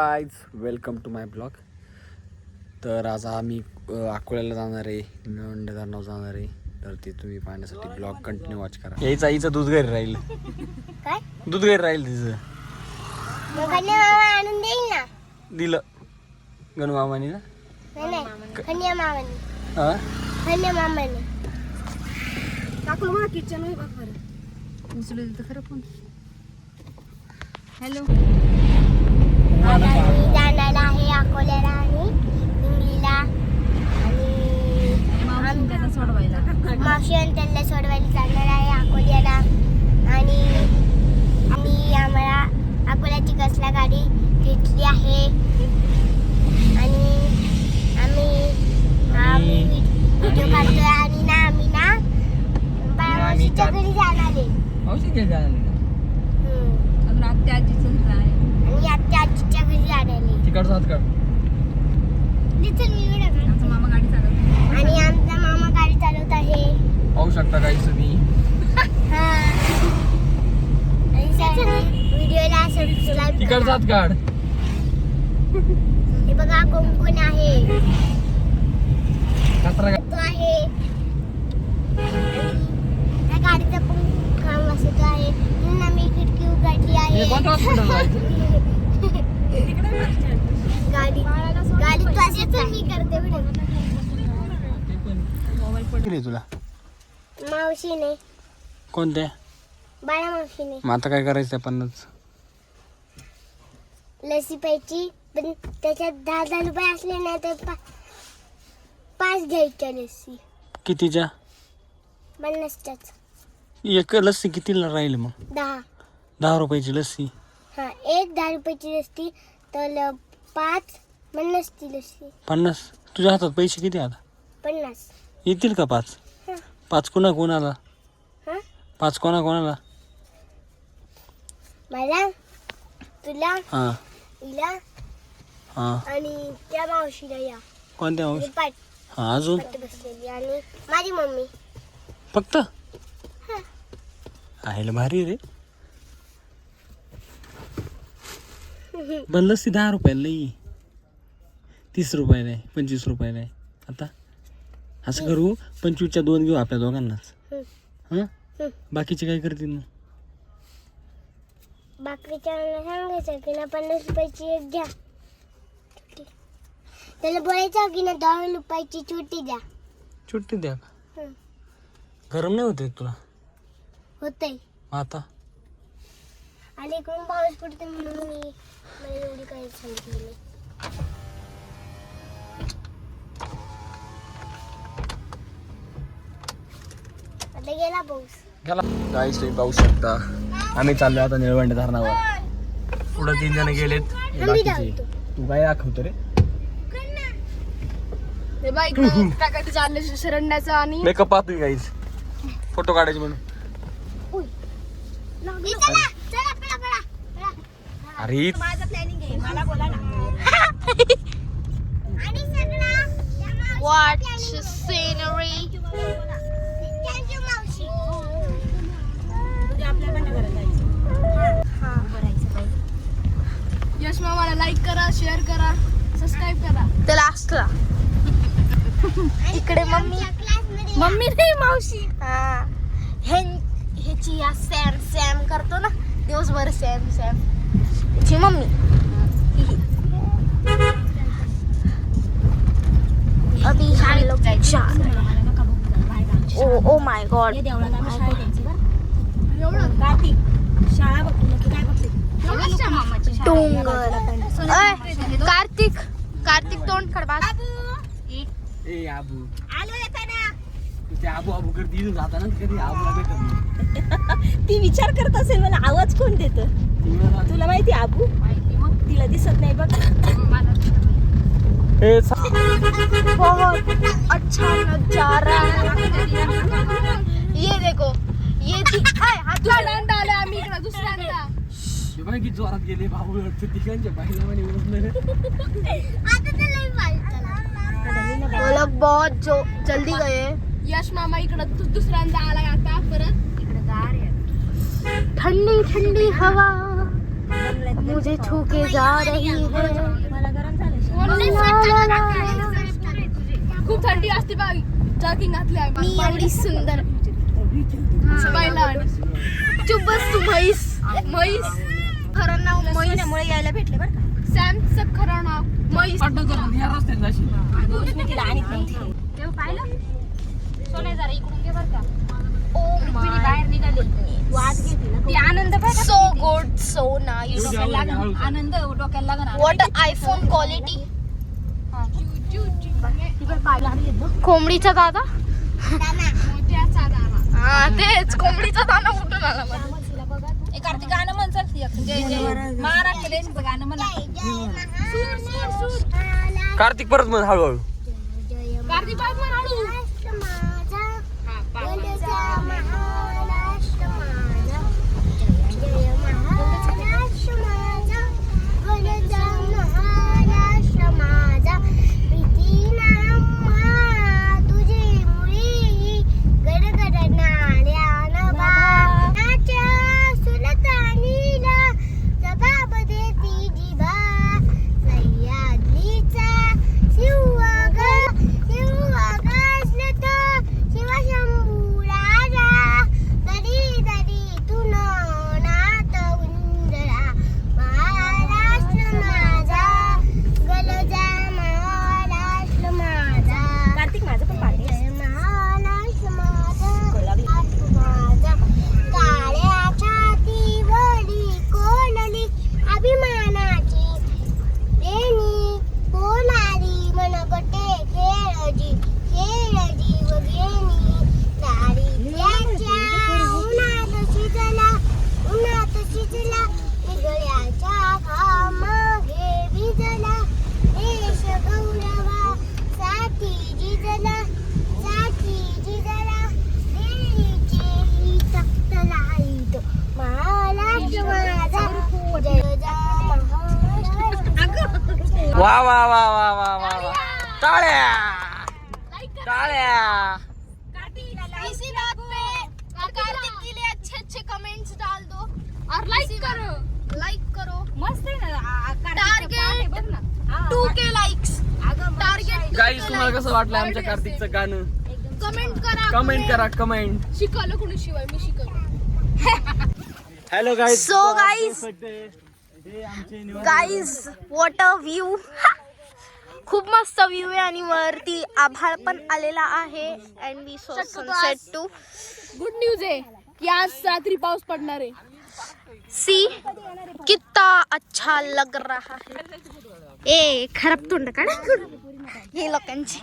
Guys welcome to my blog तर आज आम्ही अकोल्याला जाणार आहे धरणावर जाणार आहे. तर ते तुम्ही पाहण्यासाठी ब्लॉग कंटिन्यू वॉच करा. यायचं आईचं दूध घरी राहील. काय? दूध घरी राहील तिचं. दिलं. गणू मामाने ना किचन खरं हॅलो जाणार आहे अकोल्याला आणि हिंगलीला आणि मावशी आणि त्यांना सोडवायला जाणार आहे अकोल्याला. आणि आम्ही आम्हाला अकोल्याची कसला गाडी घेतली आहे. आणि आम्ही आम्ही व्हिडिओ काढतोय आणि ना आम्ही ना बाळमावशीच्या घरी जाणार आहे. आत्या आजीचं घर आहे. आणि आत्या आजीच्या घरी आहे तिकडचा हात काढ. दिसेल मी काढते. आमचा मामा गाडी चालवतो आणि आमचा मामा गाडी चालवत आहे. पाहू शकता काही तुम्ही. हा. आणि सगळ्यांनी व्हिडिओला सबस्क्राईब तिकडचा करा हात काढ. हे बघा कोण कोण आहे कचरा तो आहे. आणि त्या गाडीचा पण काम वाजत आहे. म्हणून आम्ही उघडली आहे. हे कोणत्या गाडी गाडी तो असेच मी करते मोबाईल तुला? मावशीने. कोणत्या बाळा मावशीने मग आता काय करायचं पन्नास? लसी प्यायची पण त्याच्यात दहा दहा रुपये असले ना तर पा पाच घ्यायच्या लसी कितीच्या? पन्नासच्याच. एक लस्सी कितीला राहील मग? दहा. दहा रुपयाची लस्सी. हा एक दहा रुपयाची लस्सी तर पाच पन्नासची लस्सी. पन्नास? तुझ्या हातात पैसे किती आता पन्नास. येतील का पाच? हा. पाच कोणा कोणाला? हा? पाच कोणा कोणाला? मला तुला हां. हिला हां. आणि त्या मावशीला या. कोणत्या मावशी? पाठ हां अजून? बसलेली आणि माझी मम्मी. फक्त? आहे भारी रे. बनलंच ती दहा रुपयाला लई तीस रुपयाला आहे पंचवीस रुपयाला आहे आता असं करू पंचवीसच्या दोन घेऊ आपल्या दोघांनाच. हां. बाकीचे काय करतील मग सांगायचं की ना पन्नास रुपयाची एक घ्या छोटी. त्याला बोलायचं की ना दहा रुपयाची छोटी द्या सुट्टी द्या का. गरम नाही होते तुला होतंय मग आता आणि इकडून पाऊस पडते म्हणून मी मला एवढी काही सांगितली? नाही आता गेला पाऊस. गेला. तुम्ही पाहू शकता. आम्ही चाललो आता निळवंडे धरणावर. पुढं तीन जण गेलेत. हे आम्ही बाकीचे. धावतो. तू काय दाखवतो रे? हे बाईक टाकायचं चाललं शरण्याचं आणि मेकअप पाहतोय गाईज फोटो काढायचे म्हणून. अरे. माझं प्लॅनिंग आहे मला बोला ना. you, मावशी यश मामाला लाईक करा शेअर करा सबस्क्राईब करा. त्याला असला इकडे मम्मी. क्लासमध्ये मम्मी नाही मावशी. हा. हे ह्याची या सॅम सॅम करतो ना. दिवसभर सॅम सॅम ह्याची मम्मी अभी हम लोग जा ओ ओ माय गॉड डोंगर कार्तिक कार्तिक तोंड खडबा ए आबू. आलो ते आबू आबू करते जाताना कधी नाही. ती विचार करत असेल मला आवाज कोण देत? तुला माहिती आबू? तिला दिसत नाही बघ. ए, सा- बहुत अच्छा नजारा ये देखो. ये हा दुसऱ्यांदा आम्ही इकडे दुसऱ्यांदा. हे जोरात गेले तिघांच्या बाईला म्हणे लोग बहुत जो जल्दी गए. यश मामा इकडं दुसऱ्यांदा आलाय आता परत. इकडे गार. ठंडी ठंडी हवा. मुझे छू के जा रही है। मला गरम झालं खूप थंडी असते बघ जर्किंग घातली आहे मी एवढी सुंदर. चुप बस तू म्हैस. म्हैस. खरं नाव यायला भेटले बरं का. सॅमचं खरं नाव म्हैस. मी तिला आणत नव्हती ओ बाहेर निघाले वाज घेतली ना ती आनंद सो गुड सो नाईस आनंद डोक्याला लागणार वॉट आयफोन क्वालिटी कोंबडीचा दादा? हा तेच. कोंबडीचा दाना कुठून आला मला कार्तिक गाणं म्हण. महाराष्ट्र. देशाचं म्हणा कार्तिक परत मग हळूहळू. कार्तिक बाय म्हण वा वा वा वा वा वा वा. टाळ्या. टाळ्या. इसी बात पे. कार्तिक के लिए अच्छे अच्छे कमेंट्स डाल दो. और लाइक करो. लाइक करो. मस्त आहे ना टार्गेट बघ ना. Two K likes target guys तुम्हाला कसं वाटलं आमच्या कार्तिकचं गाणं? कमेंट करा कमेंट करा कमेंट शिकवलं कोणी शिवाय? मी शिकवलं. Hello guys so guys guys what a view खूप मस्त व्ह्यू आहे आणि वरती आभाळ पण आलेला आहे and we saw sunset to good news आहे की आज रात्री पाऊस पडणार आहे. सी कितना अच्छा लग रहा है. ए खराब तोंड काढ हे लोकांची.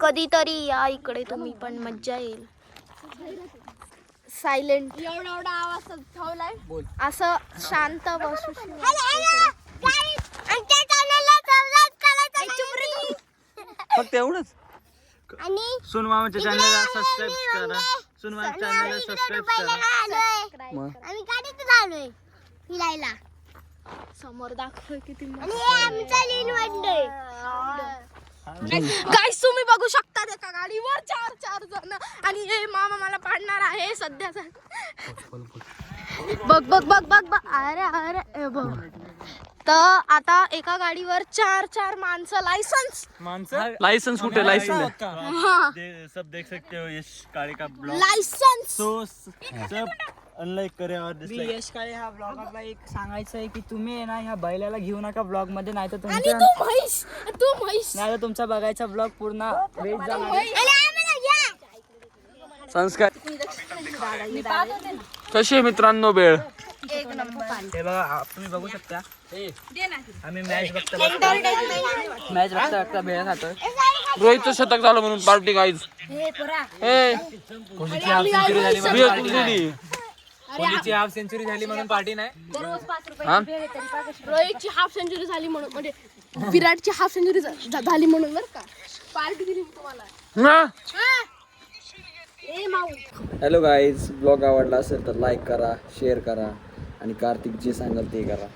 कधीतरी या इकडे तुम्ही पण मज्जा येईल. सायलेंट एवढा एवढा आवाज ठेवलाय. असं शांत बसू फक्त एवढंच? आणि सुन मामाच्या चॅनलला सबस्क्राईब करा. सुन मामाच्या चॅनलला सबस्क्राईब करा. मग? आम्ही आलोय फिरायला समोर दाखव किती आणि आमचा लीन गाईस तुम्ही बघू शकता एका गाडीवर चार चार जण. आणि हे मामा मला पाडणार आहे सध्या बघ बघ बघ बघ बघ. अरे अरे बघ. तर आता एका गाडीवर चार चार माणसं लायसन्स लायसन्स कुठे? लायसन्स हा सब देख सकते हो यश काळे का ब्लॉग लायसन्स सब अनलाइक करे और मी यश काळे ह्या ब्लॉग आपला एक सांगायचं आहे की तुम्ही आहे ना ह्या बैलाला घेऊ नका ब्लॉगमध्ये नाही तर आणि तुमच्या तू म्हैस! तू म्हैस! नाही तर तुमचा बघायचा ब्लॉग पूर्ण वेस्ट जाणार संस्कार. कशी आहे मित्रांनो बेळ? हे बघा तुम्ही बघू शकता. आम्ही मॅच बघता. मॅच बघता बघता भेळ खातोय. रोहितचं शतक झालं म्हणून पार्टी गाईज ए प्रिया, तू दिली. हाफ सेंचुरी झाली म्हणून पार्टी नाही. हा? रोहितची हाफ सेंचुरी झाली म्हणून म्हणजे विराटची हाफ सेंचुरी झाली म्हणून बरं का. पार्टी दिली मी तुम्हाला. हा? ए माऊ. हॅलो गाईज ब्लॉग आवडला असेल तर लाईक करा शेअर करा आणि कार्तिक जे सांगाल ते करा.